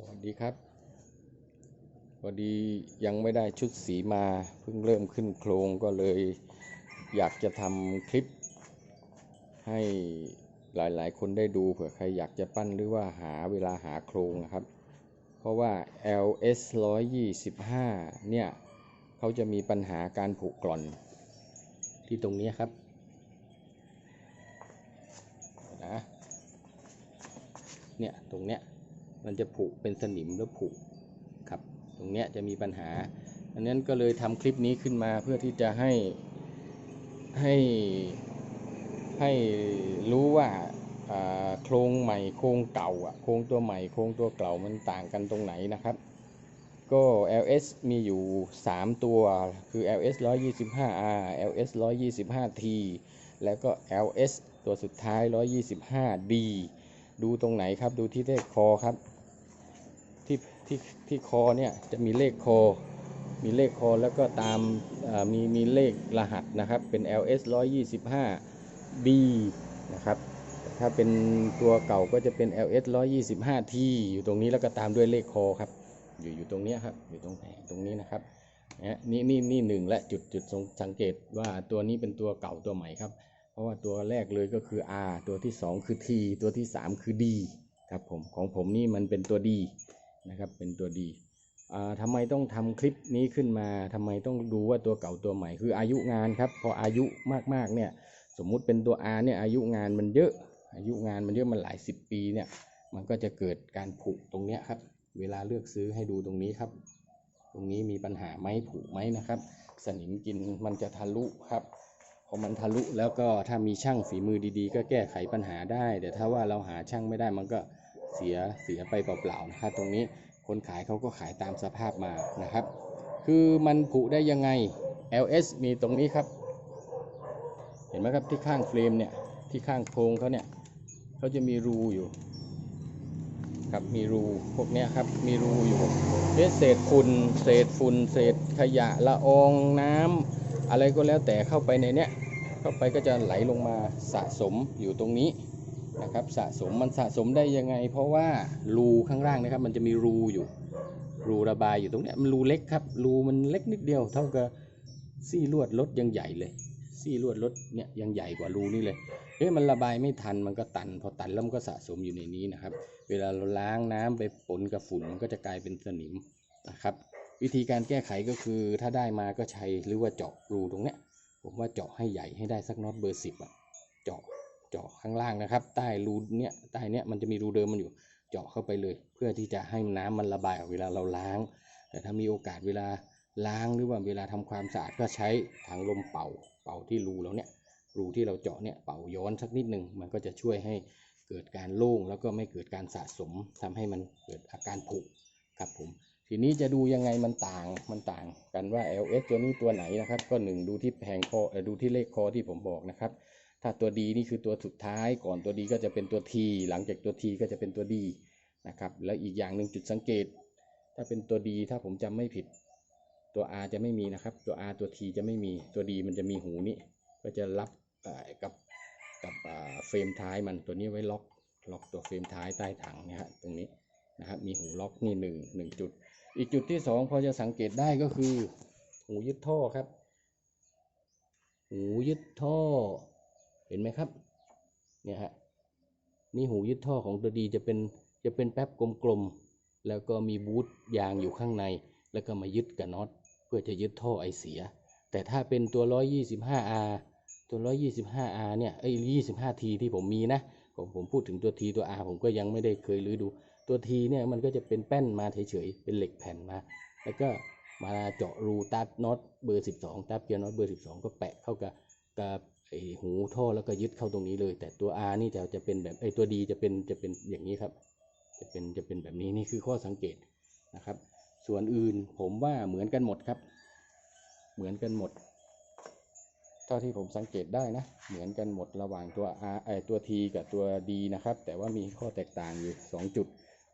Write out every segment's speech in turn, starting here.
สวัสดีครับพอดียังไม่ได้ชุดสีมาเพิ่งเริ่มขึ้นโครงก็เลย อยากจะทำคลิป ให้หลายๆ คนได้ดูเผื่อใครอยากจะปั้นหรือว่าหาเวลาหาโครงนะครับ เพราะว่า LS 125 เนี่ยเขาจะมีปัญหาการผุกร่อนที่ตรงนี้ครับนะเนี่ยตรงเนี้ย มันจะผุเป็นสนิมแล้วผุครับ ตรงเนี้ยจะมีปัญหา อันนั้นก็เลยทำคลิปนี้ขึ้นมาเพื่อที่จะให้ให้ให้รู้ว่าอ่าโครงใหม่โครงเก่าอะโครงตัวใหม่โครงตัวเก่ามันต่างกันตรงไหนนะครับ ก็ LS มีอยู่ 3 ตัวคือ LS 125R LS 125T แล้วก็ LS ตัวสุดท้าย 125D ดูตรงไหนครับ ดูที่เลขคอครับ ที่ที่คอเนี่ยจะมีเลขคอ มีเลขคอแล้วก็ตามมีมีเลขรหัสนะครับเป็น LS 125B นะครับถ้าเป็นตัวเก่าก็จะเป็น LS 125T อยู่ตรงนี้แล้วก็ตามด้วยเลขคอครับ อยู่อยู่ตรงนี้ครับ อยู่ตรงแผงตรงนี้นะครับนะนี่นี่นี่หนึ่งและจุดจุดสงสังเกตว่าตัวนี้เป็นตัวเก่าตัวใหม่ครับ เพราะว่าตัวแรกเลยก็คือ R ตัวที่ 2 คือ T ตัวที่ 3 คือ D ครับผมของผมนี่มันเป็นตัว D นะครับเป็นตัว D อ่าทำไมต้องทำคลิปนี้ขึ้นมาทำไมต้องดูว่าตัวเก่าตัวใหม่คืออายุงานครับพออายุมากๆเนี่ยสมมุติเป็นตัว R เนี่ยอายุงานมันเยอะอายุงานมันเยอะมันหลายสิบปีเนี่ยมันก็จะเกิดการผุตรงเนี้ยครับเวลาเลือกซื้อให้ดูตรงนี้ครับ ตรงนี้มีปัญหาไหมผุไหมนะครับ สนิมกินมันจะทะลุครับพอมันทะลุแล้วก็ถ้ามีช่างฝีมือดีๆ ก็แก้ไขปัญหาได้ แต่ถ้าว่าเราหาช่างไม่ได้มันก็ เสียเสียไปเปล่าๆนะครับตรงนี้คนขายเขาก็ขายตามสภาพมานะครับ คือมันผุได้ยังไง LS มีตรงนี้ครับ เห็นไหมครับที่ข้างเฟรมเนี่ยที่ข้างโครงเขาเนี่ยเขาจะมีรูอยู่ครับมีรูพวกนี้ครับมีรูอยู่เศษฝุ่นเศษฝุ่นเศษขยะละอองน้ำอะไรก็แล้วแต่เข้าไปในเนี้ยเข้าไปก็จะไหลลงมาสะสมอยู่ตรงนี้ นะครับสะสมมันสะสมได้ยังไง เพราะว่ารูข้างล่างนะครับ มันจะมีรูอยู่ รูระบายอยู่ตรงเนี้ยมันรูเล็กครับ รูมันเล็กนิดเดียว เท่ากับซี่ลวดรถยังใหญ่เลย ซี่ลวดรถเนี่ยยังใหญ่กว่ารูนี่เลยเฮ้ยมันระบายไม่ทันมันก็ตัน พอตันแล้วมันก็สะสมอยู่ในนี้นะครับ เวลาเราล้างน้ำไปปนกับฝุ่นมันก็จะกลายเป็นสนิมนะครับ วิธีการแก้ไขก็คือถ้าได้มาก็ใช้หรือว่าเจาะรูตรงเนี้ยผมว่าเจาะให้ใหญ่ให้ได้สักน็อตเบอร์สิบอะเจาะ เจาะข้างล่างนะครับ ใต้รูเนี้ยใต้เนี้ยมันจะมีรูเดิมมันอยู่ เจาะเข้าไปเลย เพื่อที่จะให้น้ำมันระบายออกเวลาเราล้าง แต่ถ้ามีโอกาสเวลาล้างหรือว่าเวลาทำความสะอาดก็ใช้ถังลมเป่า เป่าที่รูเราเนี่ยรูที่เราเจาะเนี่ยเป่าย้อนสักนิดหนึ่งมันก็จะช่วยให้เกิดการโล่งแล้วก็ไม่เกิดการสะสมทำให้มันเกิดอาการผุครับผมทีนี้จะดูยังไงมันต่างมันต่างกันว่า LS ตัวนี้ตัวไหนนะครับ ก็หนึ่งดูที่แผงคอดูที่เลขคอที่ผมบอกนะครับ ถ้าตัวดีนี่คือตัวสุดท้ายก่อนตัวดีก็จะเป็นตัว T หลังจากตัว T ก็จะเป็นตัวดีนะครับ แล้วอีกอย่างหนึ่งจุดสังเกต ถ้าเป็นตัวดีถ้าผมจำไม่ผิด ตัว R จะไม่มีนะครับ ตัว R ตัว T จะไม่มีตัวดีมันจะมีหูนี้ก็จะรับเอ่อกับกับเฟรมท้ายมันตัวนี้ไว้ล็อกล็อกตัวเฟรมท้ายใต้ถังนะฮะตรงนี้นะครับมีหูล็อกนี่หนึ่งหนึ่งจุด อีกจุดที่สองพอจะสังเกตได้ก็คือ หูยึดท่อครับ หูยึดท่อ เห็นไหมครับ เนี่ยฮะ นี่หูยึดท่อของตัวดีจะเป็นจะเป็นแป๊บกลมๆ แล้วก็มีบูทยางอยู่ข้างใน แล้วก็มายึดกับน็อตเพื่อจะยึดท่อไอเสีย แต่ถ้าเป็นตัว 125R ตัว 125R เนี่ยไอ้ 25T ที่ผมมีนะผมผมพูดถึงตัว T ตัว R ผมก็ยังไม่ได้เคยรื้อดู ตัว T เนี่ยมันก็จะเป็นแป้นมาเฉยๆ เป็นเหล็กแผ่นมา แล้วก็มาเจาะรูตัดน็อตเบอร์ 12 ตัดเกียร์น็อตเบอร์ 12 ก็แปะเข้ากับกับ หูท่อแล้วก็ยึดเข้าตรงนี้เลย แต่ตัว R นี่จะจะเป็นแบบไอตัว D จะเป็นจะเป็นอย่างนี้ครับ จะเป็นจะเป็นแบบนี้นี่คือข้อสังเกตนะครับ ส่วนอื่นผมว่าเหมือนกันหมดครับ เหมือนกันหมดเท่าที่ผมสังเกตได้นะ เหมือนกันหมดระหว่างตัว R ไอตัว T กับตัว D นะครับ แต่ว่ามีข้อแตกต่างอยู่ 2 จุด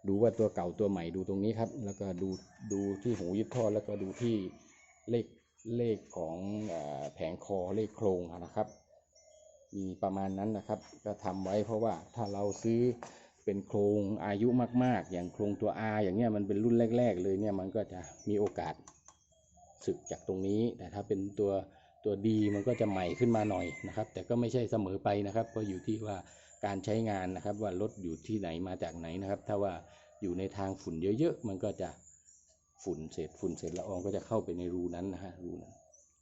ดูว่าตัวเก่าตัวใหม่ดูตรงนี้ครับ แล้วก็ดูดูที่หูยึดท่อแล้วก็ดูที่เลขเลขของอแผงคอเลขโครงนะครับ มีประมาณนั้นนะครับ ก็ทำไว้เพราะว่าถ้าเราซื้อเป็นโครงอายุมาก ๆ อย่างโครงตัว R อย่างเงี้ยมันเป็นรุ่นแรก ๆ เลยเนี่ยมันก็จะมีโอกาสสึกจากตรงนี้ แต่ถ้าเป็นตัวตัวดีมันก็จะใหม่ขึ้นมาหน่อยนะครับ แต่ก็ไม่ใช่เสมอไปนะครับก็อยู่ที่ว่าการใช้งานนะครับ ว่ารถอยู่ที่ไหนมาจากไหนนะครับ ถ้าว่าอยู่ในทางฝุ่นเยอะๆมันก็จะฝุ่นเศษฝุ่นเศษละอองก็จะเข้าไปในรูนั้นนะฮะรูนั้น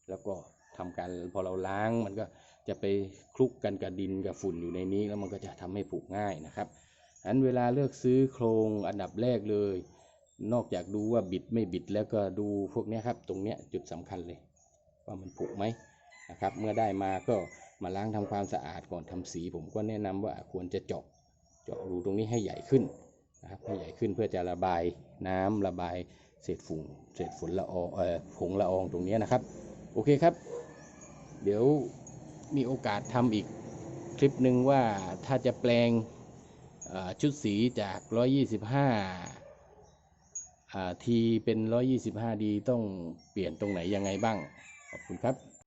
แล้วก็ ทำการพอเราล้างมันก็จะไปคลุกกันกับดินกับฝุ่นอยู่ในนี้แล้วมันก็จะทำให้ผุง่ายนะครับอันเวลาเลือกซื้อโครงอันดับแรกเลย นอกจากดูว่าบิดไม่บิดแล้วก็ดูพวกนี้ครับ ตรงเนี้ยจุดสำคัญเลย ว่ามันผุไหมนะครับ เมื่อได้มาก็มาล้างทำความสะอาดก่อนทำสี ผมก็แนะนำว่าควรจะเจาะเจาะรูตรงนี้ให้ใหญ่ขึ้นนะครับให้ใหญ่ขึ้นเพื่อจะระบายน้ำระบายเศษฝุ่นเศษฝุ่นละอองเอ่อผงละอองตรงนี้นะครับ โอเคครับ เดี๋ยวมีโอกาสทำอีกคลิปหนึ่งว่าถ้าจะแปลงชุดสีจาก 125ทีเป็น 125ดีต้องเปลี่ยนตรงไหนยังไงบ้าง ขอบคุณครับ